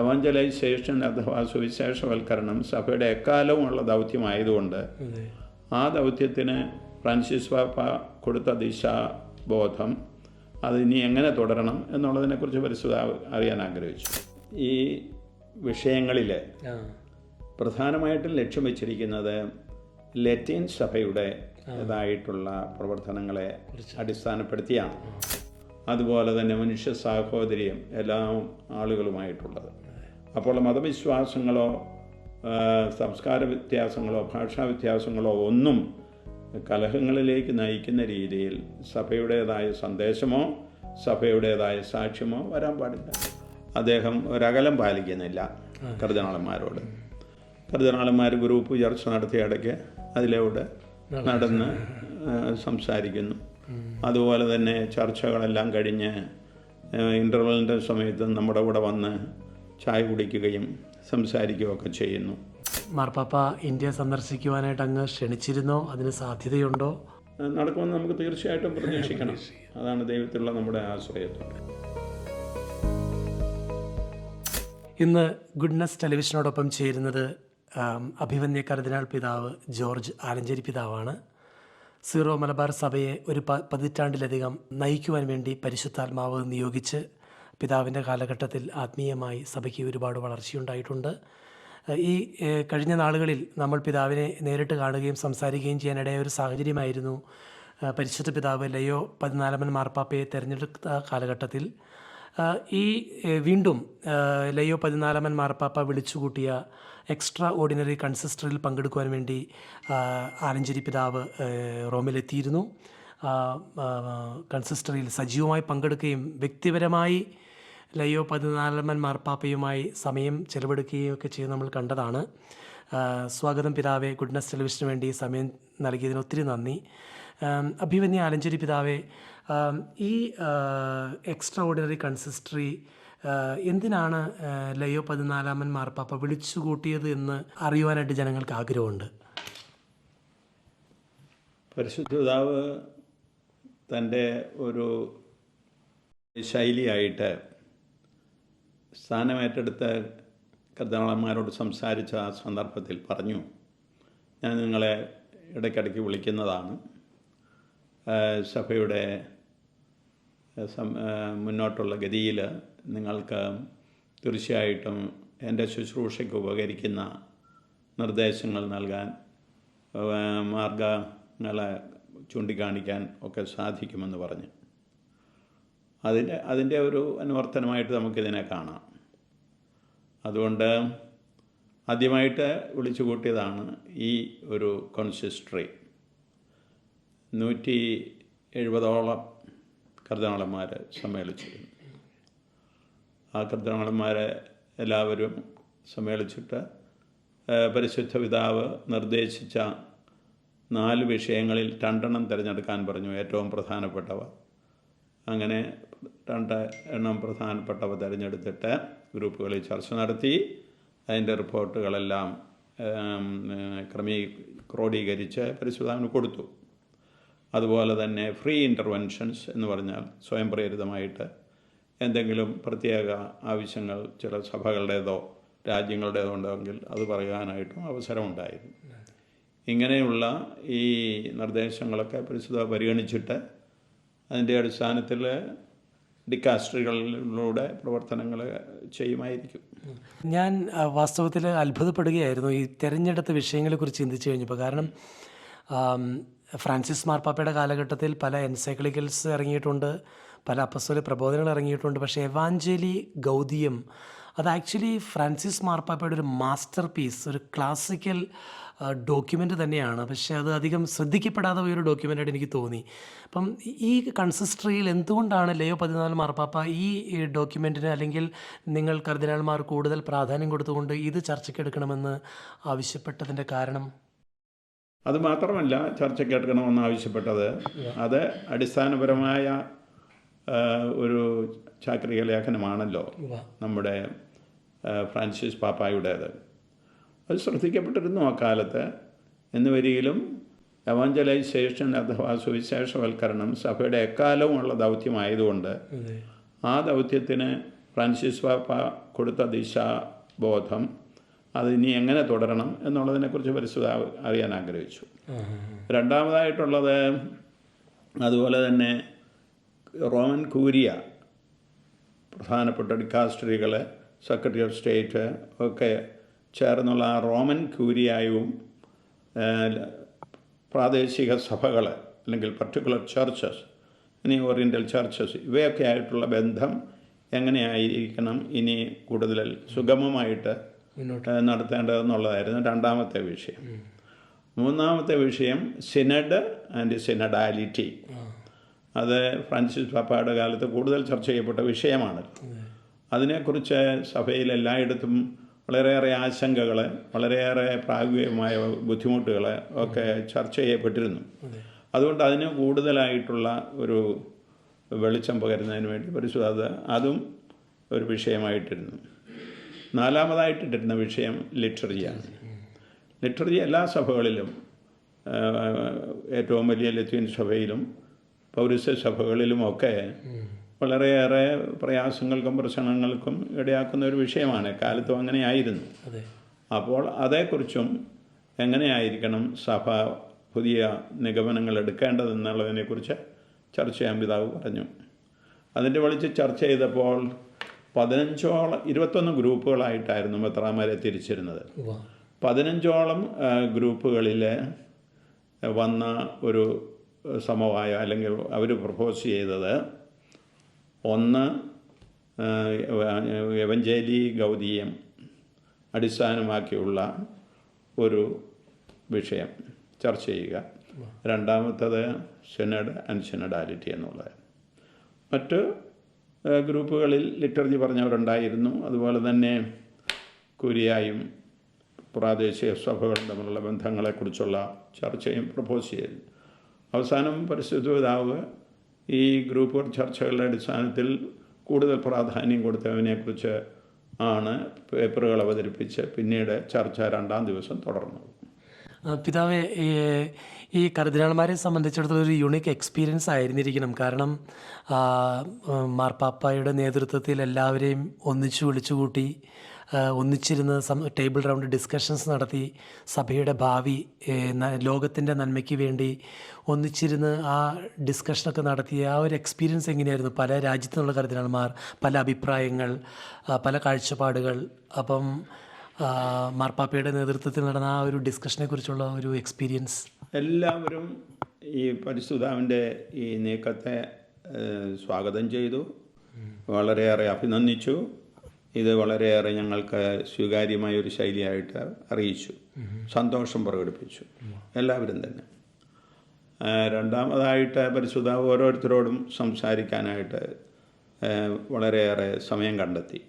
എവഞ്ചലൈസേഷൻ അഥവാ സുവിശേഷവൽക്കരണം സഭയുടെ എക്കാലവുമുള്ള ദൗത്യമായതുകൊണ്ട് ആ ദൗത്യത്തിന് ഫ്രാൻസിസ് പാപ്പ കൊടുത്ത ദിശാബോധം അത് ഇനി എങ്ങനെ തുടരണം എന്നുള്ളതിനെക്കുറിച്ച് പരിശുദ്ധ അറിയാൻ ആഗ്രഹിച്ചു. ഈ വിഷയങ്ങളിൽ പ്രധാനമായിട്ടും ലക്ഷ്യം വെച്ചിരിക്കുന്നത് ലത്തീൻ സഭയുടെ ഇതായിട്ടുള്ള പ്രവർത്തനങ്ങളെ അടിസ്ഥാനപ്പെടുത്തിയാണ്. അതുപോലെ തന്നെ മനുഷ്യ സാഹോദര്യം എല്ലാ ആളുകളുമായിട്ടുള്ളത്. അപ്പോൾ മതവിശ്വാസങ്ങളോ സംസ്കാര വ്യത്യാസങ്ങളോ ഭാഷാ വ്യത്യാസങ്ങളോ ഒന്നും കലഹങ്ങളിലേക്ക് നയിക്കുന്ന രീതിയിൽ സഭയുടേതായ സന്ദേശമോ സഭയുടേതായ സാക്ഷ്യമോ വരാൻ പാടില്ല. അദ്ദേഹം ഒരകലം പാലിക്കുന്നില്ല കർദ്ദനാളന്മാരോട് കർദ്ദനാളന്മാർ ഗ്രൂപ്പ് ചർച്ച നടത്തിയ ഇടയ്ക്ക് അതിലൂടെ നടന്ന് സംസാരിക്കുന്നു. അതുപോലെ തന്നെ ചർച്ചകളെല്ലാം കഴിഞ്ഞ് ഇന്റർവെലിന്റെ സമയത്ത് നമ്മുടെ കൂടെ വന്ന് ചായ കുടിക്കുകയും സംസാരിക്കുകയൊക്കെ ചെയ്യുന്നു. മാർപ്പാപ്പ ഇന്ത്യ സന്ദർശിക്കുവാനായിട്ട് അങ്ങ് ക്ഷണിച്ചിരുന്നോ? അതിന് സാധ്യതയുണ്ടോ? നടക്കുമെന്ന് നമുക്ക് തീർച്ചയായിട്ടും പ്രതീക്ഷിക്കണം. അതാണ് ദൈവത്തിലുള്ള നമ്മുടെ ആശ്രയത്വം ഇന്ന് ഗുഡ്നസ് ടെലിവിഷനോടൊപ്പം ചേരുന്നത് അഭിമന്യ കർദിനാൾ പിതാവ് ജോർജ് ആലഞ്ചേരി പിതാവാണ്. സീറോ മലബാർ സഭയെ ഒരു പതിറ്റാണ്ടിലധികം നയിക്കുവാൻ വേണ്ടി പരിശുദ്ധാത്മാവ് നിയോഗിച്ച് പിതാവിന്റെ കാലഘട്ടത്തിൽ ആത്മീയമായി സഭയ്ക്ക് ഒരുപാട് വളർച്ചയുണ്ടായിട്ടുണ്ട്. ഈ കഴിഞ്ഞ നാളുകളിൽ നമ്മൾ പിതാവിനെ നേരിട്ട് കാണുകയും സംസാരിക്കുകയും ചെയ്യാനിടയായ ഒരു സാഹചര്യമായിരുന്നു പരിശുദ്ധ പിതാവ് ലയോ പതിനാലാമൻ മാർപ്പാപ്പയെ തിരഞ്ഞെടുത്ത കാലഘട്ടത്തിൽ. ഈ വീണ്ടും ലയോ പതിനാലാമൻ മാർപ്പാപ്പ വിളിച്ചുകൂട്ടിയ എക്സ്ട്രാ ഓർഡിനറി കൺസിസ്റ്ററിൽ പങ്കെടുക്കുവാൻ വേണ്ടി ആലഞ്ചേരി പിതാവ് റോമിലെത്തിയിരുന്നു. കൺസിസ്റ്ററിയിൽ സജീവമായി പങ്കെടുക്കുകയും വ്യക്തിപരമായി ലയോ പതിനാലാമൻ മാർപ്പാപ്പയുമായി സമയം ചെലവെടുക്കുകയും ഒക്കെ ചെയ്ത് നമ്മൾ കണ്ടതാണ്. സ്വാഗതം പിതാവെ ഗുഡ്നസ് ടെലിവിഷന് വേണ്ടി സമയം നൽകിയതിന് ഒത്തിരി നന്ദി. അഭിമന്യ ആലഞ്ചേരി പിതാവെ ഈ എക്സ്ട്രാ ഓർഡിനറി കൺസിസ്റ്ററി എന്തിനാണ് ലയോ പതിനാലാമൻ മാർപ്പാപ്പ വിളിച്ചുകൂട്ടിയത് എന്ന് അറിയുവാനായിട്ട് ജനങ്ങൾക്ക് ആഗ്രഹമുണ്ട്? പരിശുദ്ധ പിതാവ് തന്റെ ഒരു ശൈലിയായിട്ട് സ്ഥാനമേറ്റെടുത്ത കർദ്ദാളന്മാരോട് സംസാരിച്ച ആ സന്ദർഭത്തിൽ പറഞ്ഞു ഞാൻ നിങ്ങളെ ഇടയ്ക്കിടയ്ക്ക് വിളിക്കുന്നതാണ്. സഭയുടെ മുന്നോട്ടുള്ള ഗതിയിൽ നിങ്ങൾക്ക് തീർച്ചയായിട്ടും എന്റെ ശുശ്രൂഷയ്ക്ക് ഉപകരിക്കുന്ന നിർദ്ദേശങ്ങൾ നൽകാൻ മാർഗങ്ങളെ ചൂണ്ടിക്കാണിക്കാൻ ഒക്കെ സാധിക്കുമെന്ന് പറഞ്ഞു. അതിന്റെ അതിന്റെ ഒരു അനുവർത്തനമായിട്ട് നമുക്കിതിനെ കാണാം. അതുകൊണ്ട് ആദ്യമായിട്ട് വിളിച്ചു കൂട്ടിയതാണ് ഈ ഒരു കോൺസിസ്റ്ററി നൂറ്റി എഴുപതോളം കർദ്ദനാളന്മാർ സമ്മേളിച്ചിരുന്നു. ആ കർദ്ദനാളന്മാരെ എല്ലാവരും സമ്മേളിച്ചിട്ട് പരിശുദ്ധ പിതാവ് നിർദ്ദേശിച്ച നാല് വിഷയങ്ങളിൽ രണ്ടെണ്ണം തിരഞ്ഞെടുക്കാൻ പറഞ്ഞു ഏറ്റവും പ്രധാനപ്പെട്ടവ. അങ്ങനെ രണ്ട് എണ്ണം പ്രധാനപ്പെട്ടവ തിരഞ്ഞെടുത്തിട്ട് ഗ്രൂപ്പുകളിൽ ചർച്ച നടത്തി. അതിന്റെ റിപ്പോർട്ടുകളെല്ലാം ക്രമീ ക്രോഡീകരിച്ച് പരിശുദ്ധാവിന് കൊടുത്തു. അതുപോലെ തന്നെ ഫ്രീ ഇന്റർവെൻഷൻസ് എന്ന് പറഞ്ഞാൽ സ്വയം പ്രേരിതമായിട്ട് എന്തെങ്കിലും പ്രത്യേക ആവശ്യങ്ങൾ ചില സഭകളുടേതോ രാജ്യങ്ങളുടേതോ ഉണ്ടെങ്കിൽ അത് പറയാനായിട്ടും അവസരമുണ്ടായിരുന്നു. ഇങ്ങനെയുള്ള ഈ നിർദ്ദേശങ്ങളൊക്കെ പരിശുദ്ധ പരിഗണിച്ചിട്ട് അതിന്റെ അടിസ്ഥാനത്തിൽ ഡിക്കാസ്ട്രികളിലൂടെ പ്രവർത്തനങ്ങൾ ചെയ്യുമായിരിക്കും. ഞാൻ വാസ്തവത്തിൽ അത്ഭുതപ്പെടുകയായിരുന്നു ഈ തിരഞ്ഞെടുത്ത വിഷയങ്ങളെക്കുറിച്ച് ചിന്തിച്ചു കഴിഞ്ഞപ്പോൾ കാരണം ഫ്രാൻസിസ് മാർപ്പാപ്പയുടെ കാലഘട്ടത്തിൽ പല എൻസൈക്ലിക്കൽസ് ഇറങ്ങിയിട്ടുണ്ട് പല അപ്പസ്വല പ്രബോധനങ്ങൾ ഇറങ്ങിയിട്ടുണ്ട് പക്ഷേ എവാഞ്ചലി ഗൗതിയം അത് ആക്ച്വലി ഫ്രാൻസിസ് മാർപ്പാപ്പയുടെ ഒരു മാസ്റ്റർ പീസ് ഒരു ക്ലാസിക്കൽ ഡോക്യുമെന്റ് തന്നെയാണ്. പക്ഷേ അത് അധികം ശ്രദ്ധിക്കപ്പെടാതെ പോയൊരു ഡോക്യുമെന്റായിട്ട് എനിക്ക് തോന്നി. അപ്പം ഈ കൺസിസ്റ്ററിയിൽ എന്തുകൊണ്ടാണ് ലയോ പതിനാല് മാർപ്പാപ്പ ഈ ഡോക്യുമെന്റിന് അല്ലെങ്കിൽ നിങ്ങൾ കർദിനാൾമാർ കൂടുതൽ പ്രാധാന്യം കൊടുത്തുകൊണ്ട് ഇത് ചർച്ചയ്ക്കെടുക്കണമെന്ന് ആവശ്യപ്പെട്ടതിന്റെ കാരണം? അത് മാത്രമല്ല ചർച്ചയ്ക്ക് എടുക്കണമെന്ന് ആവശ്യപ്പെട്ടത്. അത് അടിസ്ഥാനപരമായ ഒരു ചാക്രിക ലേഖനമാണല്ലോ. നമ്മുടെ ഫ്രാൻസിസ് പാപ്പായുടേത്. അത് ശ്രദ്ധിക്കപ്പെട്ടിരുന്നു അക്കാലത്ത് എന്ന വരിയിലും എവഞ്ചലൈസേഷൻ അഥവാ സുവിശേഷവൽക്കരണം സഭയുടെ എക്കാലവുമുള്ള ദൗത്യമായതുകൊണ്ട് ആ ദൗത്യത്തിന് ഫ്രാൻസിസ് പാപ്പ കൊടുത്ത ദിശാബോധം അത് ഇനി എങ്ങനെ തുടരണം എന്നുള്ളതിനെക്കുറിച്ച് പരിശുദ്ധ അറിയാൻ ആഗ്രഹിച്ചു. രണ്ടാമതായിട്ടുള്ളത് അതുപോലെ തന്നെ റോമൻ കൂരിയ പ്രധാനപ്പെട്ട ഡിക്കാസ്റ്ററികൾ സെക്രട്ടറി ഓഫ് സ്റ്റേറ്റ് ഒക്കെ ചേർന്നുള്ള ആ റോമൻ ക്യൂരിയായും പ്രാദേശിക സഭകൾ അല്ലെങ്കിൽ പർട്ടിക്കുലർ ചർച്ചസ് ഇനി ഓറിയന്റൽ ചർച്ചസ് ഇവയൊക്കെ ആയിട്ടുള്ള ബന്ധം എങ്ങനെയായിരിക്കണം ഇനി കൂടുതൽ സുഗമമായിട്ട് നടത്തേണ്ടതെന്നുള്ളതായിരുന്നു രണ്ടാമത്തെ വിഷയം. മൂന്നാമത്തെ വിഷയം സിനഡ് ആൻഡ് സിനഡാലിറ്റി അത് ഫ്രാൻസിസ് പാപ്പയുടെ കാലത്ത് കൂടുതൽ ചർച്ച ചെയ്യപ്പെട്ട വിഷയമാണ്. അതിനെക്കുറിച്ച് സഭയിൽ എല്ലായിടത്തും വളരെയേറെ ആശങ്കകൾ വളരെയേറെ പ്രായോഗികമായ ബുദ്ധിമുട്ടുകൾ ഒക്കെ ചർച്ച ചെയ്യപ്പെട്ടിരുന്നു. അതുകൊണ്ട് അതിന് കൂടുതലായിട്ടുള്ള ഒരു വെളിച്ചം പകരുന്നതിന് വേണ്ടി പരിശുദ്ധ അതും ഒരു വിഷയമായിട്ടിരുന്നു. നാലാമതായിട്ടിട്ടിരുന്ന വിഷയം ലിറ്ററിയാണ് ലിറ്ററി എല്ലാ സഭകളിലും ഏറ്റവും വലിയ ലത്തീൻ സഭയിലും പൗരസ്യ സഭകളിലുമൊക്കെ വളരെയേറെ പ്രയാസങ്ങൾക്കും പ്രശ്നങ്ങൾക്കും ഇടയാക്കുന്ന ഒരു വിഷയമാണ്. കാലത്തും അങ്ങനെയായിരുന്നു. ആയിരുന്നു അപ്പോൾ അതേക്കുറിച്ചും എങ്ങനെയായിരിക്കണം സഭ പുതിയ നിഗമനങ്ങൾ എടുക്കേണ്ടതെന്നുള്ളതിനെക്കുറിച്ച് ചർച്ച ചെയ്യാൻ പിതാവ് പറഞ്ഞു. അതിന്റെ വിളിച്ച് ചർച്ച ചെയ്തപ്പോൾ പതിനഞ്ചോളം ഇരുപത്തൊന്ന് ഗ്രൂപ്പുകളായിട്ടായിരുന്നു മെത്രാമാരെ തിരിച്ചിരുന്നത്. പതിനഞ്ചോളം ഗ്രൂപ്പുകളിൽ വന്ന ഒരു സമവായ അല്ലെങ്കിൽ അവർ പ്രപ്പോസ് ചെയ്തത് ഒന്ന് എവഞ്ചേലി ഗൗതീയം അടിസ്ഥാനമാക്കിയുള്ള ഒരു വിഷയം ചർച്ച ചെയ്യുക. രണ്ടാമത്തത് സിനഡ് ആൻഡ് സിനഡാലിറ്റി എന്നുള്ളത്. മറ്റ് ഗ്രൂപ്പുകളിൽ ലിറ്റർജി പറഞ്ഞവരുണ്ടായിരുന്നു. അതുപോലെ തന്നെ കുരിയായും പ്രാദേശിക സഭകളും തമ്മിലുള്ള ബന്ധങ്ങളെക്കുറിച്ചുള്ള ചർച്ചയും പ്രപ്പോസ് ചെയ്തു അവസാനം പരിശുദ്ധ പിതാവ് ഈ ഗ്രൂപ്പ് ചർച്ചകളുടെ അടിസ്ഥാനത്തിൽ കൂടുതൽ പ്രാധാന്യം കൊടുത്തതിനെക്കുറിച്ച് ആണ് പേപ്പറുകൾ അവതരിപ്പിച്ച് പിന്നീട് ചർച്ച രണ്ടാം ദിവസം തുടർന്നത്. പിതാവ് ഈ കർദിനാൾമാരെ സംബന്ധിച്ചിടത്തോളം ഒരു യുണീക്ക് എക്സ്പീരിയൻസ് ആയിരുന്നിരിക്കണം. കാരണം മാർപ്പാപ്പായുടെ നേതൃത്വത്തിൽ എല്ലാവരെയും ഒന്നിച്ചു വിളിച്ചുകൂട്ടി ഒന്നിച്ചിരുന്ന് ടേബിൾ റൗണ്ട് ഡിസ്കഷൻസ് നടത്തി സഭയുടെ ഭാവി ലോകത്തിന്റെ നന്മയ്ക്ക് വേണ്ടി ഒന്നിച്ചിരുന്ന് ആ ഡിസ്കഷനൊക്കെ നടത്തി ആ ഒരു എക്സ്പീരിയൻസ് എങ്ങനെയായിരുന്നു? പല രാജ്യത്തു നിന്നുള്ള കർദിനാൾമാർ പല അഭിപ്രായങ്ങൾ പല കാഴ്ചപ്പാടുകൾ അപ്പം മാർപ്പാപ്പയുടെ നേതൃത്വത്തിൽ നടന്ന ആ ഒരു ഡിസ്കഷനെ കുറിച്ചുള്ള ഒരു എക്സ്പീരിയൻസ് എല്ലാവരും ഈ പരിശുദ്ധാവിന്റെ ഈ നീക്കത്തെ സ്വാഗതം ചെയ്തു. വളരെയേറെ അഭിനന്ദിച്ചു. ഇത് വളരെയേറെ ഞങ്ങൾക്ക് സ്വീകാര്യമായ ഒരു ശൈലിയായിട്ട് അറിയിച്ചു. സന്തോഷം പ്രകടിപ്പിച്ചു. എല്ലാവരും തന്നെ. രണ്ടാമതായിട്ട് പരിശുദ്ധ ഓരോരുത്തരോടും സംസാരിക്കാനായിട്ട് വളരെയേറെ സമയം കണ്ടെത്തി.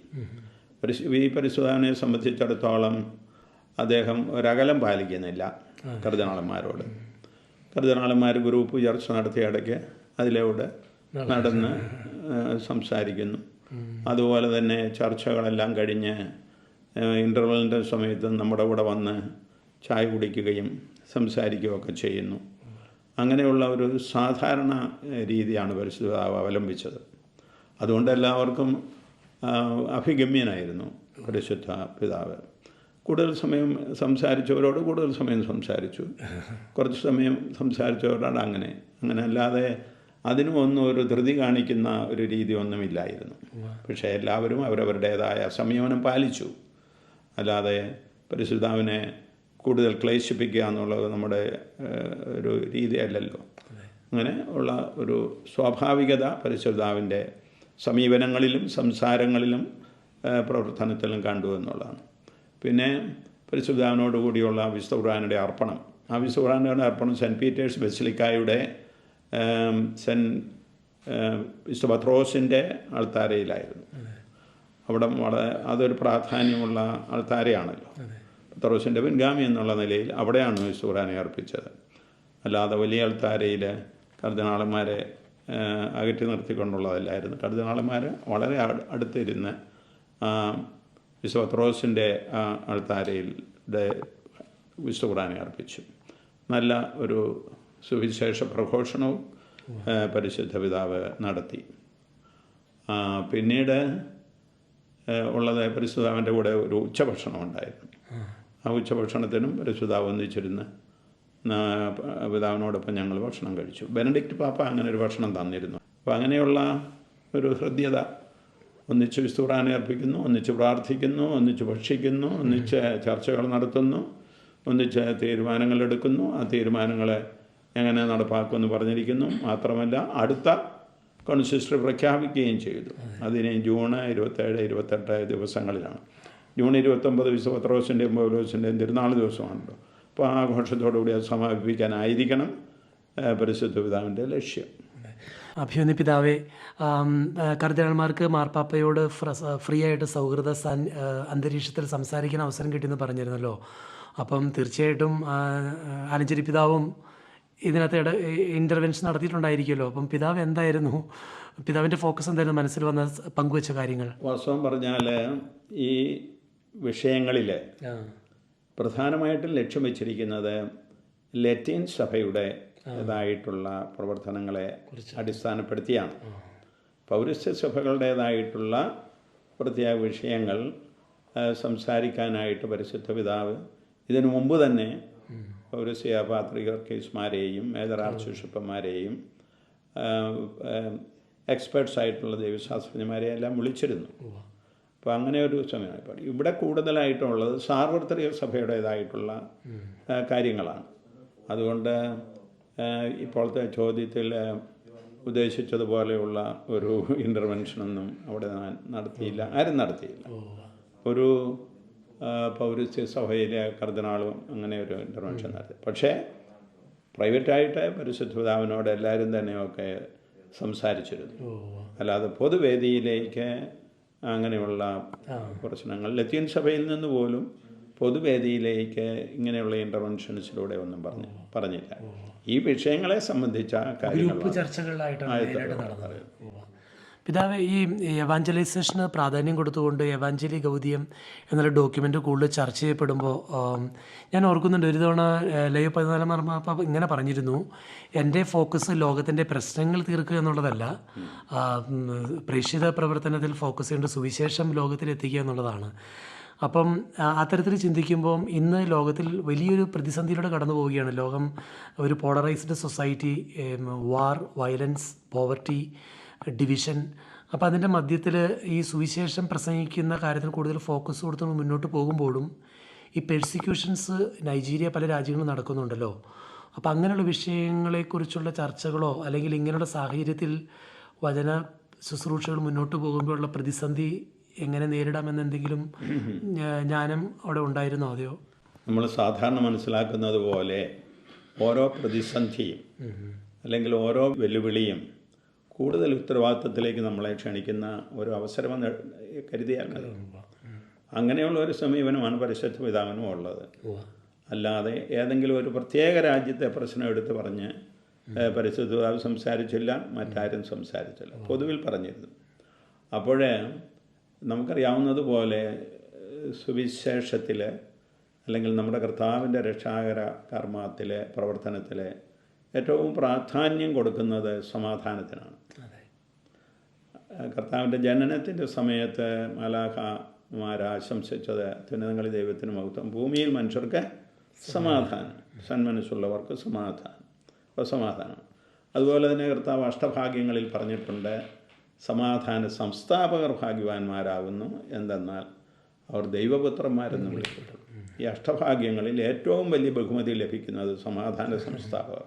പരിശു ഈ പരിശുദ്ധാവിനെ സംബന്ധിച്ചിടത്തോളം അദ്ദേഹം ഒരകലം പാലിക്കുന്നില്ല കർദിനാളന്മാരോട്. കർദിനാളന്മാർ ഗ്രൂപ്പ് ചർച്ച നടത്തിയ ഇടയ്ക്ക് അതിലൂടെ നടന്ന്. സംസാരിക്കുന്നു. അതുപോലെ തന്നെ ചർച്ചകളെല്ലാം കഴിഞ്ഞ് ഇന്റർവെലിന്റെ സമയത്ത് നമ്മുടെ കൂടെ വന്ന് ചായ കുടിക്കുകയും സംസാരിക്കുകയൊക്കെ ചെയ്യുന്നു. അങ്ങനെയുള്ള ഒരു സാധാരണ രീതിയാണ് പരിശുദ്ധ അവലംബിച്ചത്. അതുകൊണ്ട് എല്ലാവർക്കും അഭിഗമ്യനായിരുന്നു പരിശുദ്ധ പിതാവ് കൂടുതൽ സമയം സംസാരിച്ചവരോട് കൂടുതൽ സമയം സംസാരിച്ചു. കുറച്ച് സമയം സംസാരിച്ചവരോടാണ് അങ്ങനെ. അങ്ങനെ അല്ലാതെ അതിനും ഒന്നും ഒരു ധൃതി കാണിക്കുന്ന ഒരു രീതി ഒന്നുമില്ലായിരുന്നു. പക്ഷേ എല്ലാവരും അവരവരുടേതായ സംയമനം പാലിച്ചു. അല്ലാതെ പരിശുദ്ധാവിനെ കൂടുതൽ ക്ലേശിപ്പിക്കുക എന്നുള്ളത് നമ്മുടെ ഒരു രീതിയല്ലല്ലോ അങ്ങനെ ഉള്ള ഒരു സ്വാഭാവികത പരിശുദ്ധാവിന്റെ സമീപനങ്ങളിലും സംസാരങ്ങളിലും പ്രവർത്തനത്തിലും കണ്ടു എന്നുള്ളതാണ്. പിന്നെ പരിശുദ്ധാവിനോട് കൂടിയുള്ള വിശുദ്ധ ഖുർആാനയുടെ അർപ്പണം. ആ വിശുദ്ധ ഖുർആാനയുടെ അർപ്പണം സെന്റ് പീറ്റേഴ്സ് ബസിലിക്കായുടെ ഏം, വിശുദ്ധ പത്രോസിന്റെ അൾത്താരയിലായിരുന്നു അവിടെ വളരെ അതൊരു പ്രാധാന്യമുള്ള അൾത്താരയാണല്ലോ പത്രോസിന്റെ പിൻഗാമി എന്നുള്ള നിലയിൽ അവിടെയാണ് സൂറാനെ അർപ്പിച്ചത്. അല്ലാതെ വലിയ അൾത്താരയിൽ കർദിനാളന്മാരെ അകറ്റി നിർത്തിക്കൊണ്ടുള്ളതല്ലായിരുന്നു. കർദിനാളന്മാർ വളരെ അട്- അടുത്തിരുന്ന് വിശുദ്ധ പത്രോസിന്റെ അൾത്താരയിൽ അർപ്പിച്ചു. നല്ല ഒരു സുവിശേഷ പ്രഘോഷണവും പരിശുദ്ധ പിതാവ് നടത്തി. പിന്നീട് ഉള്ളത് പരിശുദ്ധാവിന്റെ കൂടെ ഒരു ഉച്ചഭക്ഷണം ഉണ്ടായിരുന്നു. ആ ഉച്ചഭക്ഷണത്തിനും പരിശുദ്ധാവ് ഒന്നിച്ചിരുന്ന് പിതാവിനോടൊപ്പം ഞങ്ങൾ ഭക്ഷണം കഴിച്ചു. ബെനഡിക്റ്റ് പാപ്പ അങ്ങനെ ഒരു ഭക്ഷണം തന്നിരുന്നു. അപ്പോൾ അങ്ങനെയുള്ള ഒരു ഹൃദ്യത ഒന്നിച്ച് വിസ്തുറാനെ അർപ്പിക്കുന്നു ഒന്നിച്ച് പ്രാർത്ഥിക്കുന്നു ഒന്നിച്ച് ഭക്ഷിക്കുന്നു ഒന്നിച്ച് ചർച്ചകൾ നടത്തുന്നു ഒന്നിച്ച് തീരുമാനങ്ങൾ എടുക്കുന്നു. ആ തീരുമാനങ്ങളെ എങ്ങനെ നടപ്പാക്കുമെന്ന് പറഞ്ഞിരിക്കുന്നു. മാത്രമല്ല അടുത്ത കോൺസിസ്റ്റർ പ്രഖ്യാപിക്കുകയും ചെയ്തു. അതിന് ജൂൺ ഇരുപത്തേഴ് ഇരുപത്തെട്ട് ദിവസങ്ങളിലാണ്. ജൂൺ ഇരുപത്തൊമ്പത് വിശ്വപത്രോസിന്റെയും പൗലോസിന്റെയും തിരുനാൾ ദിവസമാണല്ലോ. അപ്പോൾ ആ ആഘോഷത്തോടുകൂടി അത് സമാപിപ്പിക്കാനായിരിക്കണം പരിശുദ്ധ പിതാവിന്റെ ലക്ഷ്യം. അഭിമന്യ പിതാവെ കർദിനാൾമാർക്ക് മാർപ്പാപ്പയോട് ഫ്ര- ആയിട്ട് സൗഹൃദ അന്തരീക്ഷത്തിൽ സംസാരിക്കാൻ അവസരം കിട്ടിയെന്ന് പറഞ്ഞിരുന്നല്ലോ. അപ്പം തീർച്ചയായിട്ടും ആലഞ്ചേരി പിതാവും ഇതിനകത്ത് ഇട ഇന്റർവെൻഷൻ നടത്തിയിട്ടുണ്ടായിരിക്കുമല്ലോ. അപ്പം പിതാവ് എന്തായിരുന്നു? പിതാവിന്റെ ഫോക്കസ് എന്തായിരുന്നു? മനസ്സിൽ വന്ന പങ്കുവെച്ച കാര്യങ്ങൾ. വാസ്തവം പറഞ്ഞാൽ ഈ വിഷയങ്ങളിൽ പ്രധാനമായിട്ടും ലക്ഷ്യം വെച്ചിരിക്കുന്നത് ലത്തീൻ സഭയുടെ ഇതായിട്ടുള്ള പ്രവർത്തനങ്ങളെ അടിസ്ഥാനപ്പെടുത്തിയാണ്. പൗരസ്ത്യ സഭകളുടേതായിട്ടുള്ള പ്രത്യേക വിഷയങ്ങൾ സംസാരിക്കാനായിട്ട് പരിശുദ്ധ പിതാവ് ഇതിനു മുമ്പ് തന്നെ പൗരസ്യ കേസുമാരെയും മേജർ ആർച്ച് ബിഷപ്പന്മാരെയും എക്സ്പേർട്സ് ആയിട്ടുള്ള ദൈവശാസ്ത്രജ്ഞന്മാരെയും എല്ലാം വിളിച്ചിരുന്നു. അപ്പോൾ അങ്ങനെ ഒരു സമയമായി ഇവിടെ കൂടുതലായിട്ടുള്ളത് സാർവത്രിക സഭയുടേതായിട്ടുള്ള കാര്യങ്ങളാണ്. അതുകൊണ്ട് ഇപ്പോഴത്തെ ചോദ്യത്തിൽ ഉദ്ദേശിച്ചതുപോലെയുള്ള ഒരു ഇന്റർവെൻഷനൊന്നും അവിടെ ഞാൻ നടത്തിയില്ല. ആരും നടത്തിയില്ല. ഒരു പൗരസ്ത്യ സഭയിലെ കർദിനാളും അങ്ങനെ ഒരു ഇന്റർവെൻഷൻ നടത്തി. പക്ഷേ പ്രൈവറ്റായിട്ട് പരിശുദ്ധ പിതാവിനോട് എല്ലാവരും തന്നെയൊക്കെ സംസാരിച്ചിരുന്നു. അല്ലാതെ പൊതുവേദിയിലേക്ക് അങ്ങനെയുള്ള പ്രശ്നങ്ങൾ ലത്തീൻ സഭയിൽ നിന്ന് പോലും പൊതുവേദിയിലേക്ക് ഇങ്ങനെയുള്ള ഇന്റർവെൻഷൻസിലൂടെ ഒന്നും പറഞ്ഞു പറഞ്ഞില്ല. ഈ വിഷയങ്ങളെ സംബന്ധിച്ച കാര്യങ്ങൾ ചർച്ചകളിലായിട്ടാണ് പിതാവ് ഈ എവാഞ്ചലൈസേഷന് പ്രാധാന്യം കൊടുത്തുകൊണ്ട് എവാഞ്ചലി ഗൗതിയം എന്നുള്ള ഡോക്യുമെന്റ് കൂടുതൽ ചർച്ച ചെയ്യപ്പെടുമ്പോൾ ഞാൻ ഓർക്കുന്നുണ്ട് ഒരു തവണ ലൈവ് പതിനാലാം മർമ്മ ഇങ്ങനെ പറഞ്ഞിരുന്നു എന്റെ ഫോക്കസ് ലോകത്തിന്റെ പ്രശ്നങ്ങൾ തീർക്കുക എന്നുള്ളതല്ല പ്രേക്ഷിത പ്രവർത്തനത്തിൽ ഫോക്കസ് ചെയ്യേണ്ട സുവിശേഷം ലോകത്തിലെത്തിക്കുക എന്നുള്ളതാണ്. അപ്പം അത്തരത്തിൽ ചിന്തിക്കുമ്പം ഇന്ന് ലോകത്തിൽ വലിയൊരു പ്രതിസന്ധിയിലൂടെ കടന്നു പോവുകയാണ്. ലോകം ഒരു polarised society war violence poverty division. അപ്പോൾ അതിന്റെ മധ്യത്തിൽ ഈ സുവിശേഷം പ്രസംഗിക്കുന്ന കാര്യത്തിൽ കൂടുതൽ ഫോക്കസ് കൊടുത്ത് മുന്നോട്ട് പോകുമ്പോഴും ഈ പെർസിക്യൂഷൻസ് നൈജീരിയ പല രാജ്യങ്ങളും നടക്കുന്നുണ്ടല്ലോ. അപ്പോൾ അങ്ങനെയുള്ള വിഷയങ്ങളെക്കുറിച്ചുള്ള ചർച്ചകളോ അല്ലെങ്കിൽ ഇങ്ങനെയുള്ള സാഹചര്യത്തിൽ വചന ശുശ്രൂഷകൾ മുന്നോട്ട് പോകുമ്പോഴുള്ള പ്രതിസന്ധി എങ്ങനെ നേരിടാമെന്ന് എന്തെങ്കിലും ജ്ഞാനം അവിടെ ഉണ്ടായിരുന്നോ അതെയോ നമ്മൾ സാധാരണ മനസ്സിലാക്കുന്നത് പോലെ ഓരോ പ്രതിസന്ധിയും അല്ലെങ്കിൽ ഓരോ വെല്ലുവിളിയും കൂടുതൽ ഉത്തരവാദിത്വത്തിലേക്ക് നമ്മളെ ക്ഷണിക്കുന്ന ഒരു അവസരമെന്ന് കരുതിയാൽ മതി. അങ്ങനെയുള്ള ഒരു സമീപനമാണ് പരിശുദ്ധ പിതാവിനും ഉള്ളത്. അല്ലാതെ ഏതെങ്കിലും ഒരു പ്രത്യേക രാജ്യത്തെ പ്രശ്നം എടുത്ത് പറഞ്ഞ് പരിശുദ്ധ പിതാവ് സംസാരിച്ചില്ല മറ്റാരും സംസാരിച്ചില്ല. പൊതുവിൽ പറഞ്ഞിരുന്നു. അപ്പോഴേ നമുക്കറിയാവുന്നതുപോലെ സുവിശേഷത്തിൽ അല്ലെങ്കിൽ നമ്മുടെ കർത്താവിന്റെ രക്ഷാകര കർമ്മത്തിലെ പ്രവർത്തനത്തിലെ ഏറ്റവും പ്രാധാന്യം കൊടുക്കുന്നത് സമാധാനത്തിനാണ്. കർത്താവിന്റെ ജനനത്തിന്റെ സമയത്ത് മാലാഖമാർ ആശംസിച്ചത് തിരുനങ്ങളി ദൈവത്തിന് മഹത്വം. ഭൂമിയിൽ മനുഷ്യർക്ക് സമാധാനം സന്മനസ്സുള്ളവർക്ക് സമാധാനം അപ്പോൾ സമാധാനം അതുപോലെ തന്നെ കർത്താവ് അഷ്ടഭാഗ്യങ്ങളിൽ പറഞ്ഞിട്ടുണ്ട് സമാധാന സംസ്ഥാപകർ ഭാഗ്യവാന്മാരാകുന്നു എന്തെന്നാൽ അവർ ദൈവപുത്രന്മാരെന്ന് വിളിക്കപ്പെട്ടു ഈ അഷ്ടഭാഗ്യങ്ങളിൽ ഏറ്റവും വലിയ ബഹുമതി ലഭിക്കുന്നത് സമാധാന സംസ്ഥാപകർ.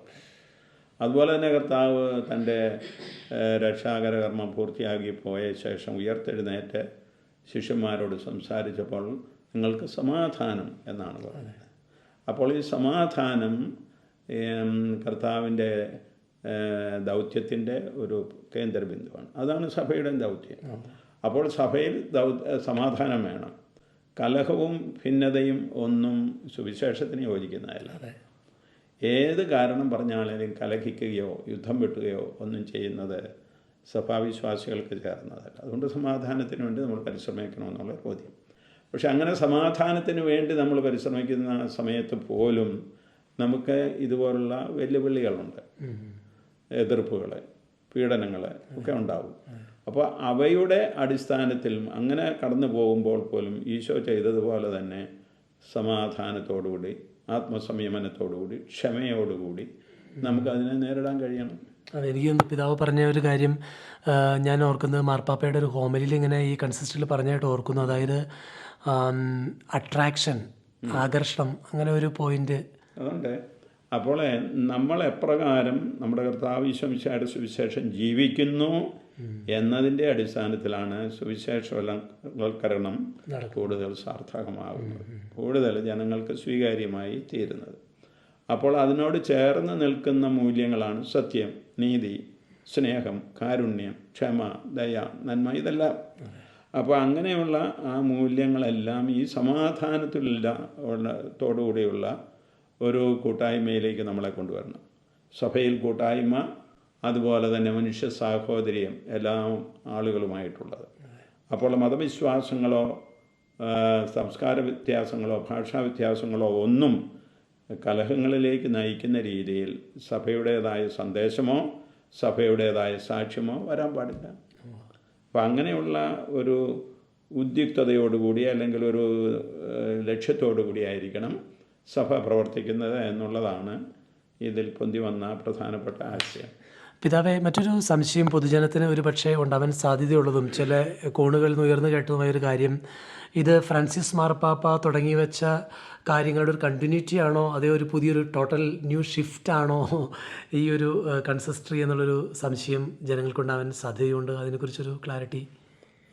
അതുപോലെ തന്നെ കർത്താവ് തന്റെ രക്ഷാകര കർമ്മം പൂർത്തിയാക്കി പോയ ശേഷം ഉയർത്തെഴുന്നേറ്റ് ശിഷ്യന്മാരോട് സംസാരിച്ചപ്പോൾ നിങ്ങൾക്ക് സമാധാനം എന്നാണ് പറഞ്ഞത്. അപ്പോൾ ഈ സമാധാനം കർത്താവിന്റെ ദൗത്യത്തിന്റെ ഒരു കേന്ദ്രബിന്ദുവാണ്. അതാണ് സഭയുടെ ദൗത്യം. അപ്പോൾ സഭയിൽ ദൗ സമാധാനം വേണം. കലഹവും ഭിന്നതയും ഒന്നും സുവിശേഷത്തിന് യോജിക്കുന്നതല്ല. ഏത് കാരണം പറഞ്ഞാലും കലഹിക്കുകയോ യുദ്ധം വെട്ടുകയോ ഒന്നും ചെയ്യുന്നത് സഭാവിശ്വാസികൾക്ക് ചേർന്നതല്ല. അതുകൊണ്ട് സമാധാനത്തിന് വേണ്ടി നമ്മൾ പരിശ്രമിക്കണമെന്നുള്ള ബോധ്യം പക്ഷെ അങ്ങനെ സമാധാനത്തിന് വേണ്ടി നമ്മൾ പരിശ്രമിക്കുന്ന സമയത്ത് പോലും നമുക്ക് ഇതുപോലുള്ള വെല്ലുവിളികളുണ്ട്. എതിർപ്പുകൾ പീഡനങ്ങൾ ഒക്കെ ഉണ്ടാവും. അപ്പോൾ അവയുടെ അടിസ്ഥാനത്തിൽ അങ്ങനെ കടന്നു പോകുമ്പോൾ പോലും ഈശോ ചെയ്തതുപോലെ തന്നെ സമാധാനത്തോടുകൂടി ആത്മസംയമനത്തോടുകൂടി ക്ഷമയോടുകൂടി നമുക്കതിനെ നേരിടാൻ കഴിയണം. അതെ എനിക്ക് പിതാവ് പറഞ്ഞ ഒരു കാര്യം ഞാൻ ഓർക്കുന്നത് മാർപ്പാപ്പയുടെ ഒരു ഹോമിലിയിൽ ഇങ്ങനെ ഈ കൺസിസ്റ്റിൽ പറഞ്ഞായിട്ട് ഓർക്കുന്നു. അതായത് അട്രാക്ഷൻ ആകർഷണം അങ്ങനെ ഒരു പോയിന്റ് അതുകൊണ്ട് അപ്പോൾ നമ്മൾ എപ്രകാരം നമ്മുടെ കർത്താവ് ഈശ്വമിശയുടെ സുവിശേഷം ജീവിക്കുന്നു എന്നതിന്റെ അടിസ്ഥാനത്തിലാണ് സുവിശേഷവൽക്കരണം കൂടുതൽ സാർത്ഥകമാകുന്നത് കൂടുതൽ ജനങ്ങൾക്ക് സ്വീകാര്യമായി തീരുന്നത്. അപ്പോൾ അതിനോട് ചേർന്ന് നിൽക്കുന്ന മൂല്യങ്ങളാണ് സത്യം നീതി സ്നേഹം കാരുണ്യം ക്ഷമ ദയ നന്മ ഇതെല്ലാം. അപ്പോൾ അങ്ങനെയുള്ള ആ മൂല്യങ്ങളെല്ലാം ഈ സമാധാനത്തിലുള്ള തോടുകൂടിയുള്ള ഒരു കൂട്ടായ്മയിലേക്ക് നമ്മളെ കൊണ്ടുവരണം. സഭയിൽ കൂട്ടായ്മ അതുപോലെ തന്നെ മനുഷ്യ സാഹോദര്യം എല്ലാ ആളുകളുമായിട്ടുള്ളത്. അപ്പോൾ മതവിശ്വാസങ്ങളോ സംസ്കാര വ്യത്യാസങ്ങളോ ഭാഷാ വ്യത്യാസങ്ങളോ ഒന്നും കലഹങ്ങളിലേക്ക് നയിക്കുന്ന രീതിയിൽ സഭയുടേതായ സന്ദേശമോ സഭയുടേതായ സാക്ഷ്യമോ വരാൻ പാടില്ല. അപ്പം അങ്ങനെയുള്ള ഒരു ഉദ്യുക്തതയോടുകൂടി അല്ലെങ്കിൽ ഒരു ലക്ഷ്യത്തോടു കൂടിയായിരിക്കണം സഭ പ്രവർത്തിക്കുന്നത് എന്നുള്ളതാണ് ഇതിൽ പൊന്തി വന്ന പ്രധാനപ്പെട്ട ആശയം. പിതാവെ മറ്റൊരു സംശയം പൊതുജനത്തിന് ഒരു പക്ഷേ ഉണ്ടാവാൻ സാധ്യതയുള്ളതും ചില കോണുകളിൽ നിന്ന് ഉയർന്നു കേട്ടതുമായ ഒരു കാര്യം. ഇത് ഫ്രാൻസിസ് മാർപ്പാപ്പ തുടങ്ങി വെച്ച കാര്യങ്ങളുടെ ഒരു കണ്ടിന്യൂറ്റി ആണോ? അതേ ഒരു പുതിയൊരു ടോട്ടൽ ന്യൂ ഷിഫ്റ്റ് ആണോ? ഈ ഒരു കൺസിസ്റ്ററി എന്നുള്ളൊരു സംശയം ജനങ്ങൾക്കുണ്ടാവാൻ സാധ്യതയുണ്ട്. അതിനെക്കുറിച്ചൊരു ക്ലാരിറ്റി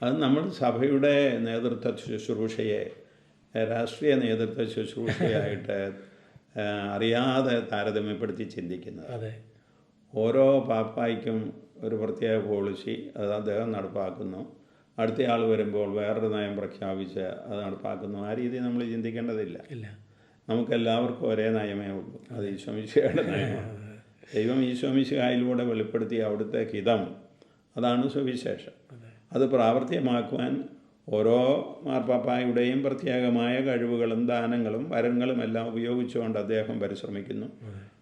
അത് നമ്മൾ സഭയുടെ നേതൃത്വ ശുശ്രൂഷയെ രാഷ്ട്രീയ നേതൃത്വ ശുശ്രൂഷയായിട്ട് അറിയാതെ താരതമ്യപ്പെടുത്തി ചിന്തിക്കുന്നത്. അതെ. ഓരോ പാപ്പായ്ക്കും ഒരു പ്രത്യേക പോളിസി അത് അദ്ദേഹം നടപ്പാക്കുന്നു. അടുത്ത അടുത്തയാൾ വരുമ്പോൾ വേറൊരു നയം പ്രഖ്യാപിച്ച് അത് നടപ്പാക്കുന്നു. ആ രീതി നമ്മൾ ചിന്തിക്കേണ്ടതില്ല. ഇല്ല. നമുക്ക് എല്ലാവർക്കും ഒരേ നയമേ ഉള്ളൂ. അത് ഈശോമിശിയുടെ നയമാണ്. ദൈവം ഈശോമിശിഹായിലൂടെ വെളിപ്പെടുത്തിയ അവിടുത്തെ ഹിതം അതാണ് സുവിശേഷം. അത് പ്രാവർത്തികമാക്കുവാൻ ഓരോ മാർപ്പാപ്പായുടെയും പ്രത്യേകമായ കഴിവുകളും ദാനങ്ങളും വരങ്ങളും എല്ലാം ഉപയോഗിച്ചുകൊണ്ട് അദ്ദേഹം പരിശ്രമിക്കുന്നു.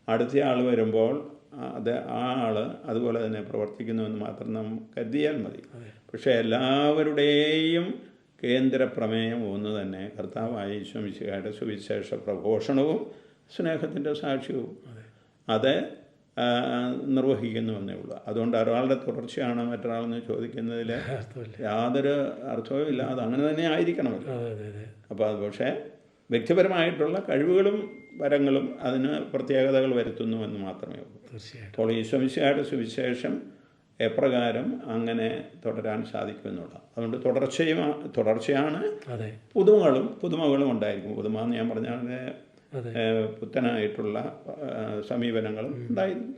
അടുത്ത ആൾ വരുമ്പോൾ അത് ആ ആൾ അതുപോലെ തന്നെ പ്രവർത്തിക്കുന്നുവെന്ന് മാത്രം നാം കരുതിയാൽ മതി. പക്ഷേ എല്ലാവരുടെയും കേന്ദ്ര പ്രമേയം ഒന്ന് തന്നെ കർത്താവായ ഈശ്വമിശിഹായുടെ സുവിശേഷ പ്രഘോഷണവും സ്നേഹത്തിന്റെ സാക്ഷ്യവും. അത് നിർവഹിക്കുന്നുവെന്നേ ഉള്ളൂ അതുകൊണ്ട് ഒരാളുടെ തുടർച്ചയാണ് മറ്റൊരാളെന്ന് ചോദിക്കുന്നതിൽ യാതൊരു അർത്ഥവും ഇല്ല അത് അങ്ങനെ തന്നെ ആയിരിക്കണം അപ്പോൾ അത് പക്ഷേ വ്യക്തിപരമായിട്ടുള്ള കഴിവുകളും വരങ്ങളും അതിന് പ്രത്യേകതകൾ വരുത്തുന്നു എന്ന് മാത്രമേ ഉള്ളൂ. തീർച്ചയായിട്ടും. അപ്പോൾ ഈശ്വമിശയുടെ സുവിശേഷം എപ്രകാരം അങ്ങനെ തുടരാൻ സാധിക്കുമെന്നുള്ള അതുകൊണ്ട് തുടർച്ചയും തുടർച്ചയാണ് പുതുമകളും പുതുമകളും ഉണ്ടായിരിക്കും. പുതുമ എന്ന് ഞാൻ പറഞ്ഞാൽ പുത്തനായിട്ടുള്ള സമീപനങ്ങളും ഉണ്ടായിരുന്നു.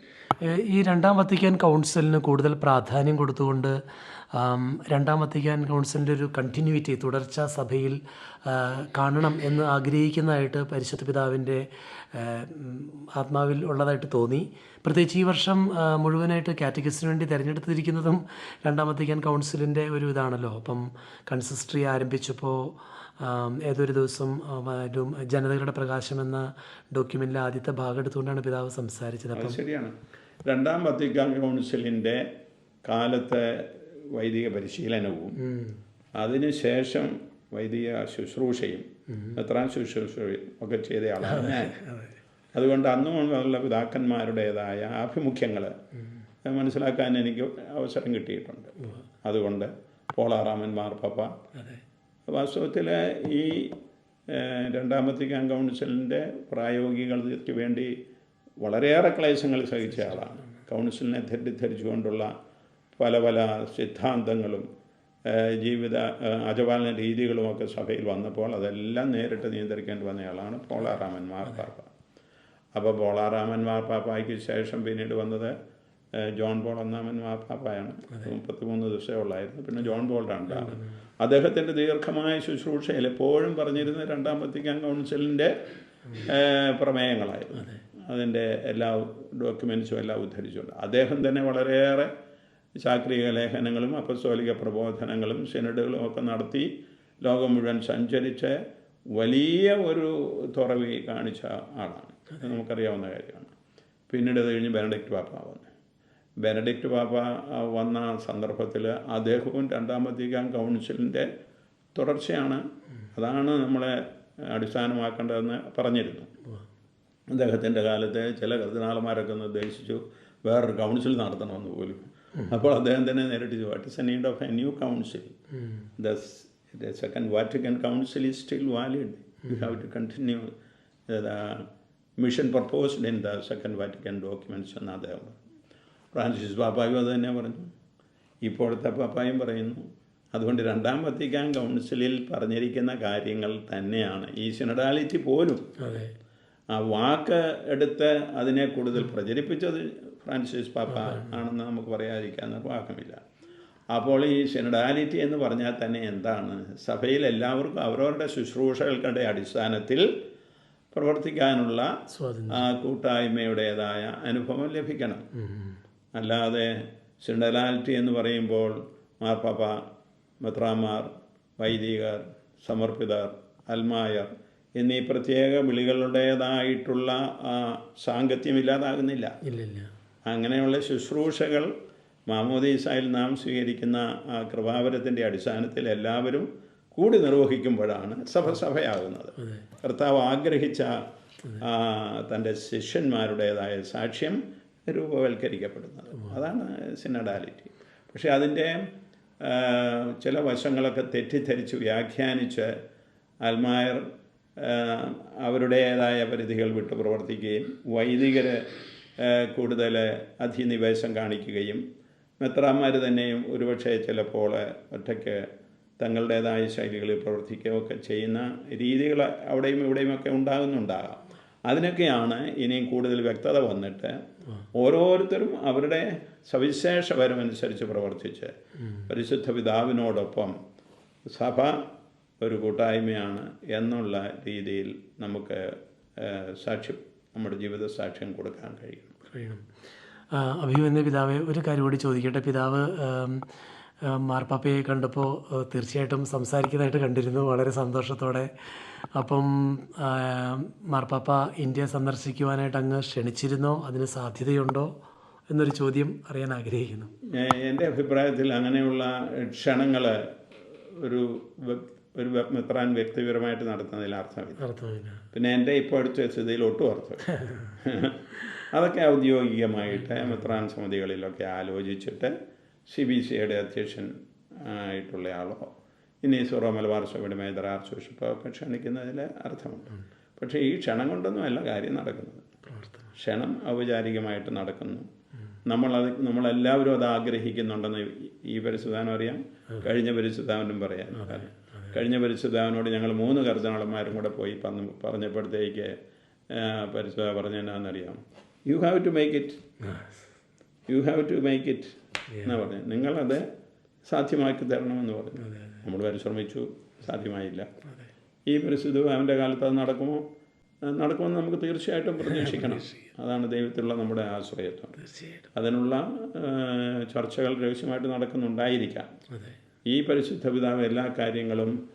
ഈ രണ്ടാം വത്തിക്കാൻ കൗൺസിലിന് കൂടുതൽ പ്രാധാന്യം കൊടുത്തുകൊണ്ട് രണ്ടാം വത്തിക്കാൻ കൗൺസിലിന്റെ ഒരു കണ്ടിന്യൂറ്റി തുടർച്ച സഭയിൽ കാണണം എന്ന് ആഗ്രഹിക്കുന്നതായിട്ട് പരിശുദ്ധ പിതാവിന്റെ ആത്മാവിൽ ഉള്ളതായിട്ട് തോന്നി. പ്രത്യേകിച്ച് ഈ വർഷം മുഴുവനായിട്ട് കാറ്റഗസിന് വേണ്ടി തിരഞ്ഞെടുത്തിരിക്കുന്നതും രണ്ടാം വത്തിക്കാൻ കൗൺസിലിന്റെ ഒരു ഇതാണല്ലോ. അപ്പം കൺസിസ്റ്ററി ആരംഭിച്ചപ്പോൾ ഏതൊരു ദിവസം ജനതകളുടെ പ്രകാശം എന്ന ഡോക്യുമെന്റിലെ ആദ്യത്തെ ഭാഗം എടുത്തുകൊണ്ടാണ് പിതാവ് സംസാരിച്ചത്. അപ്പം ശരിയാണ്. രണ്ടാം വത്തിക്കാൻ കൗൺസിലിന്റെ കാലത്തെ വൈദിക പരിശീലനവും അതിനുശേഷം വൈദിക ശുശ്രൂഷയും എത്രാം ശുശ്രൂഷയും ഒക്കെ ചെയ്ത ആളാണ് ഞാൻ. അതുകൊണ്ട് അന്ന് മുതലുള്ള പിതാക്കന്മാരുടേതായ ആഭിമുഖ്യങ്ങൾ മനസ്സിലാക്കാൻ എനിക്ക് അവസരം കിട്ടിയിട്ടുണ്ട്. അതുകൊണ്ട് പോളാറാമൻ മാർപ്പാപ്പ വാസ്തവത്തിൽ ഈ രണ്ടാമത്തെ രണ്ടാം വത്തിക്കാൻ കൗൺസിലിന്റെ പ്രായോഗികൾക്ക് വേണ്ടി വളരെയേറെ ക്ലേശങ്ങൾ സഹിച്ച ആളാണ്. കൗൺസിലിനെ തെറ്റിദ്ധരിച്ചുകൊണ്ടുള്ള പല പല സിദ്ധാന്തങ്ങളും ജീവിത അജപാലന രീതികളുമൊക്കെ സഭയിൽ വന്നപ്പോൾ അതെല്ലാം നേരിട്ട് നിയന്ത്രിക്കേണ്ടി വന്നയാളാണ് പോളാറാമൻ മാർപ്പാപ്പ. അപ്പോൾ പോളാറാമൻ മാർപ്പാപ്പായ്ക്ക് ശേഷം പിന്നീട് വന്നത് ജോൺ ബോൾ ഒന്നാമൻ മാപ്പാപ്പായാണ് മുപ്പത്തിമൂന്ന് ദിവസമേ ഉള്ളായിരുന്നു. പിന്നെ ജോൺ പോൾ രണ്ടാമൻ അദ്ദേഹത്തിന്റെ ദീർഘമായ ശുശ്രൂഷയിൽ എപ്പോഴും പറഞ്ഞിരുന്ന രണ്ടാം വത്തിക്കാൻ കൗൺസിലിന്റെ പ്രമേയങ്ങളായിരുന്നു. അതിന്റെ എല്ലാ ഡോക്യുമെൻസും എല്ലാം ഉദ്ധരിച്ചുകൊണ്ട്. അദ്ദേഹം തന്നെ വളരെയേറെ ചാക്രിക ലേഖനങ്ങളും അപസ്തോലിക പ്രബോധനങ്ങളും സിനഡുകളും ഒക്കെ നടത്തി ലോകം മുഴുവൻ സഞ്ചരിച്ച് വലിയ ഒരു തുറവി കാണിച്ച ആളാണ്. നമുക്കറിയാവുന്ന കാര്യമാണ്. പിന്നീട് അത് കഴിഞ്ഞ് ബെനഡിക്റ്റ് പാപ്പ വന്നു. ബെനഡിക്റ്റ് പാപ്പ വന്ന സന്ദർഭത്തിൽ അദ്ദേഹവും രണ്ടാം വത്തിക്കാൻ കൗൺസിലിന്റെ തുടർച്ചയാണ്. അതാണ് നമ്മളെ അടിസ്ഥാനമാക്കേണ്ടതെന്ന് പറഞ്ഞിരുന്നു. അദ്ദേഹത്തിന്റെ കാലത്ത് ചില കർദിനാളന്മാരൊക്കെ നിർദ്ദേശിച്ചു വേറൊരു കൗൺസിൽ നടത്തണമെന്ന് പോലും. അപ്പോൾ അദ്ദേഹം തന്നെ നേരിട്ട് what is a need of a new council the second Vatican council is still valid you have to continue mission proposed in the second Vatican documents എന്ന് അദ്ദേഹം പറഞ്ഞു. ഫ്രാൻസിസ് പാപ്പായും അത് തന്നെ പറഞ്ഞു. ഇപ്പോഴത്തെ പാപ്പായും പറയുന്നു അതുകൊണ്ട് രണ്ടാം വത്തിക്കാൻ കൗൺസിലിൽ പറഞ്ഞിരിക്കുന്ന കാര്യങ്ങൾ തന്നെയാണ്. ഈ സിനഡാലിറ്റി പോലും ആ വാക്ക് എടുത്ത് അതിനെ കൂടുതൽ പ്രചരിപ്പിച്ചത് ഫ്രാൻസിസ് പാപ്പ ആണെന്ന് നമുക്ക് പറയാതിരിക്കാൻ നിർവാഹമില്ല അപ്പോൾ ഈ സിനഡാലിറ്റി എന്ന് പറഞ്ഞാൽ തന്നെ എന്താണ്? സഭയിൽ എല്ലാവർക്കും അവരവരുടെ ശുശ്രൂഷകളുടെ അടിസ്ഥാനത്തിൽ പ്രവർത്തിക്കാനുള്ള കൂട്ടായ്മയുടേതായ അനുഭവം ലഭിക്കണം. അല്ലാതെ സിൻഡലാലിറ്റി എന്ന് പറയുമ്പോൾ മാർപ്പാപ്പ മെത്രാമാർ വൈദികർ സമർപ്പിതർ അൽമായർ എന്നീ പ്രത്യേക വിളികളുടേതായിട്ടുള്ള ആ സാങ്കത്യം ഇല്ലാതാകുന്നില്ല. ഇല്ലില്ല. അങ്ങനെയുള്ള ശുശ്രൂഷകൾ മാമോദീസായിൽ നാം സ്വീകരിക്കുന്ന ആ കൃപാവരത്തിന്റെ അടിസ്ഥാനത്തിൽ എല്ലാവരും കൂടി നിർവഹിക്കുമ്പോഴാണ് സഭ സഭയാകുന്നത്. കർത്താവ് ആഗ്രഹിച്ച തന്റെ ശിഷ്യന്മാരുടേതായ സാക്ഷ്യം രൂപവൽക്കരിക്കപ്പെടുന്നത്. അതാണ് സിനഡാലിറ്റി പക്ഷേ അതിന്റെ ചില വശങ്ങളൊക്കെ തെറ്റിദ്ധരിച്ച് വ്യാഖ്യാനിച്ച് അൽമായർ അവരുടേതായ പരിധികൾ വിട്ട് പ്രവർത്തിക്കുകയും വൈദികർ കൂടുതൽ അധിനിവേശം കാണിക്കുകയും മെത്രാന്മാർ തന്നെയും ഒരുപക്ഷെ ചിലപ്പോൾ ഒറ്റയ്ക്ക് തങ്ങളുടേതായ ശൈലികളിൽ പ്രവർത്തിക്കുകയൊക്കെ ചെയ്യുന്ന രീതികൾ അവിടെയും ഇവിടെയുമൊക്കെ ഉണ്ടാകുന്നുണ്ടാകാം. അതിനൊക്കെയാണ് ഇനിയും കൂടുതൽ വ്യക്തത വന്നിട്ട് ഓരോരുത്തരും അവരുടെ സവിശേഷ വരമനുസരിച്ച് പ്രവർത്തിച്ച് പരിശുദ്ധ പിതാവിനോടൊപ്പം സഭ ഒരു കൂട്ടായ്മയാണ് എന്നുള്ള രീതിയിൽ നമുക്ക് സാക്ഷ്യം നമ്മുടെ ജീവിത സാക്ഷ്യം കൊടുക്കാൻ കഴിയും കഴിയണം. അഭിമന്യ പിതാവെ ഒരു കാര്യം കൂടി ചോദിക്കട്ടെ? പിതാവ് മാർപ്പാപ്പയെ കണ്ടപ്പോൾ തീർച്ചയായിട്ടും സംസാരിക്കുന്നതായിട്ട് കണ്ടിരുന്നു. വളരെ സന്തോഷത്തോടെ. അപ്പം മാർപ്പാപ്പ ഇന്ത്യ സന്ദർശിക്കുവാനായിട്ട് അങ്ങ് ക്ഷണിച്ചിരുന്നോ? അതിന് സാധ്യതയുണ്ടോ? എന്നൊരു ചോദ്യം അറിയാൻ ആഗ്രഹിക്കുന്നു. എന്റെ അഭിപ്രായത്തിൽ അങ്ങനെയുള്ള ക്ഷണങ്ങൾ ഒരു ഒരു മെത്രാൻ വ്യക്തിപരമായിട്ട് നടത്തുന്നതിൽ അർത്ഥമില്ല. പിന്നെ എന്റെ ഇപ്പോൾ ഇപ്പോഴത്തെ സ്ഥിതിയിൽ ഒട്ടും അർത്ഥം അതൊക്കെ ഔദ്യോഗികമായിട്ട് മെത്രാൻ സമിതികളിലൊക്കെ ആലോചിച്ചിട്ട് സി ബി സിയുടെ അധ്യക്ഷൻ ആയിട്ടുള്ള ആളോ. ഇനി സൂറോ മലബാർ സഭയുടെ മേജർ ആർച്ച് ബിഷപ്പോ ഒക്കെ ക്ഷണിക്കുന്നതിൽ അർത്ഥമുണ്ട്. പക്ഷേ ഈ ക്ഷണം കൊണ്ടൊന്നും അല്ല കാര്യം നടക്കുന്നത്. ക്ഷണം ഔപചാരികമായിട്ട് നടക്കുന്നു. നമ്മളത് നമ്മളെല്ലാവരും അത് ആഗ്രഹിക്കുന്നുണ്ടെന്ന് ഈ പരിശുദ്ധാനം അറിയാം. കഴിഞ്ഞ പരിശുദ്ധാവനും പറയാം. കഴിഞ്ഞ പരിശുദ്ധാവനോട് ഞങ്ങൾ മൂന്ന് കർദ്ദനാളന്മാരും കൂടെ പോയി പറഞ്ഞു പറഞ്ഞപ്പോഴത്തേക്ക് പരിശുദ്ധ പറഞ്ഞെന്നാന്നറിയാം. You have to make it you have to make it എന്നാ പറഞ്ഞു? നിങ്ങളത് സാധ്യമാക്കി തരണമെന്ന് പറഞ്ഞു. നമ്മൾ പരിശ്രമിച്ചു സാധ്യമായില്ല. ഈ പരിശുദ്ധ അവന്റെ കാലത്ത് അത് നടക്കുമോ? നടക്കുമെന്ന് നമുക്ക് തീർച്ചയായിട്ടും പ്രതീക്ഷിക്കണം. അതാണ് ദൈവത്തിലുള്ള നമ്മുടെ ആശ്രയത്വം. അതിനുള്ള ചർച്ചകൾ രഹസ്യമായിട്ട് നടക്കുന്നുണ്ടായിരിക്കാം. ഈ പരിശുദ്ധ പിതാവ് എല്ലാ കാര്യങ്ങളും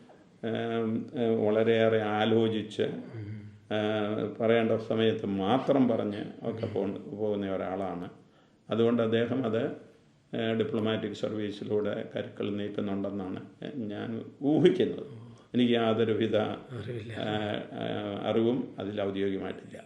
വളരെയേറെ ആലോചിച്ച് പറയേണ്ട സമയത്ത് മാത്രം പറഞ്ഞ് ഒക്കെ പോകുന്ന ഒരാളാണ്. അതുകൊണ്ട് അദ്ദേഹം അത് ഡിപ്ലോമാറ്റിക് സർവീസിലൂടെ കരുക്കൾ നീക്കുന്നുണ്ടെന്നാണ് ഞാൻ ഊഹിക്കുന്നത്. എനിക്ക് യാതൊരുവിധ അറിവും അതിൽ ഔദ്യോഗികമായിട്ടില്ല.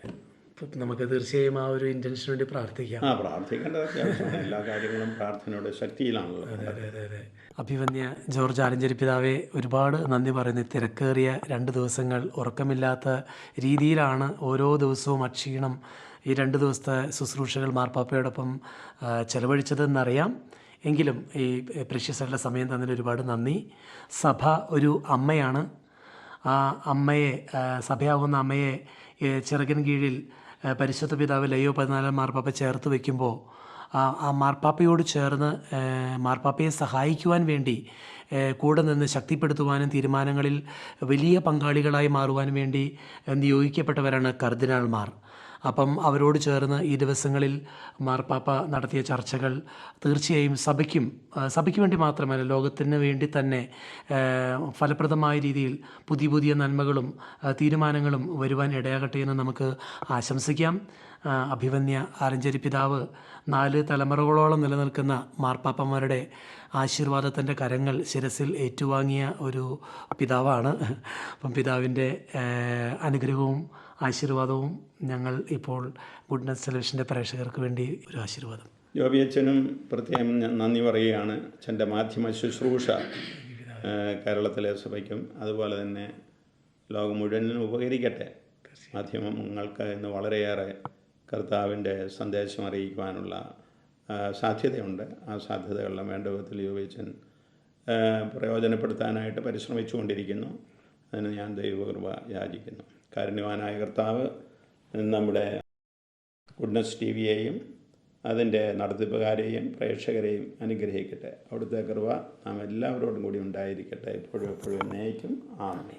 നമുക്ക് തീർച്ചയായും ആ ഒരു ഇന്റൻഷന് വേണ്ടി പ്രാർത്ഥിക്കാം. ആ പ്രാർത്ഥിക്കേണ്ടത് അത്യാവശ്യമാണ്. എല്ലാ കാര്യങ്ങളും പ്രാർത്ഥനയുടെ ശക്തിയിലാണല്ലോ. അതെ അതെ അതെ അഭിവന്യ ജോർജ് ആലഞ്ചേരി പിതാവെ ഒരുപാട് നന്ദി പറയുന്നു. തിരക്കേറിയ രണ്ട് ദിവസങ്ങൾ ഉറക്കമില്ലാത്ത രീതിയിലാണ് ഓരോ ദിവസവും അക്ഷീണം ഈ രണ്ട് ദിവസത്തെ ശുശ്രൂഷകൾ മാർപ്പാപ്പയോടൊപ്പം ചെലവഴിച്ചതെന്നറിയാം. എങ്കിലും ഈ പ്രഷ്യസരുടെ സമയം തന്നതിൽ ഒരുപാട് നന്ദി. സഭ ഒരു അമ്മയാണ്. ആ അമ്മയെ സഭയാകുന്ന അമ്മയെ ചെറുകൻ കീഴിൽ പരിശുദ്ധ പിതാവ് ലയോ പതിനാലാം മാർപ്പാപ്പ ചേർത്ത് വയ്ക്കുമ്പോൾ ആ മാർപ്പാപ്പയോട് ചേർന്ന് മാർപ്പാപ്പയെ സഹായിക്കുവാൻ വേണ്ടി കൂടെ നിന്ന് ശക്തിപ്പെടുത്തുവാനും തീരുമാനങ്ങളിൽ വലിയ പങ്കാളികളായി മാറുവാൻ വേണ്ടി നിയോഗിക്കപ്പെട്ടവരാണ് കർദിനാൾമാർ അപ്പം അവരോട് ചേർന്ന് ഈ ദിവസങ്ങളിൽ മാർപ്പാപ്പ നടത്തിയ ചർച്ചകൾ തീർച്ചയായും സഭയ്ക്കും സഭയ്ക്ക് വേണ്ടി മാത്രമല്ല ലോകത്തിന് വേണ്ടി തന്നെ ഫലപ്രദമായ രീതിയിൽ പുതിയ പുതിയ നന്മകളും തീരുമാനങ്ങളും വരുവാൻ ഇടയാകട്ടെ എന്ന് നമുക്ക് ആശംസിക്കാം. അഭിവന്യ ആലഞ്ചേരി പിതാവ് നാല് തലമുറകളോളം നിലനിൽക്കുന്ന മാർപ്പാപ്പന്മാരുടെ ആശീർവാദത്തിന്റെ കരങ്ങൾ ശിരസിൽ ഏറ്റുവാങ്ങിയ ഒരു പിതാവാണ്. അപ്പം പിതാവിന്റെ അനുഗ്രഹവും ആശീർവാദവും ഞങ്ങൾ ഇപ്പോൾ ഗുഡ്നസ് ടെലിവിഷന്റെ പ്രേക്ഷകർക്ക് വേണ്ടി ഒരു ആശീർവാദം. ജോബി അച്ഛനും പ്രത്യേകം നന്ദി പറയുകയാണ്. അച്ഛന്റെ മാധ്യമ ശുശ്രൂഷ കേരളത്തിലെ സഭയ്ക്കും അതുപോലെ തന്നെ ലോകം മുഴുവനും ഉപകരിക്കട്ടെ. മാധ്യമങ്ങൾക്ക് ഇന്ന് വളരെയേറെ കർത്താവിന്റെ സന്ദേശം അറിയിക്കുവാനുള്ള സാധ്യതയുണ്ട്. ആ സാധ്യതകളെല്ലാം വേണ്ട വിധത്തിൽ യുവച്ചൻ പ്രയോജനപ്പെടുത്താനായിട്ട് പരിശ്രമിച്ചുകൊണ്ടിരിക്കുന്നു. അതിന് ഞാൻ ദൈവകൃപ യാചിക്കുന്നു. കാരുണ്യവാനായ കർത്താവ് നമ്മുടെ ഗുഡ്നസ് ടി വിയെയും അതിന്റെ നടത്തിപ്പുകാരെയും പ്രേക്ഷകരെയും അനുഗ്രഹിക്കട്ടെ. അവിടുത്തെ കൃപ നാം എല്ലാവരോടും കൂടി ഉണ്ടായിരിക്കട്ടെ. എപ്പോഴും എപ്പോഴും എന്നേക്കും. ആമേ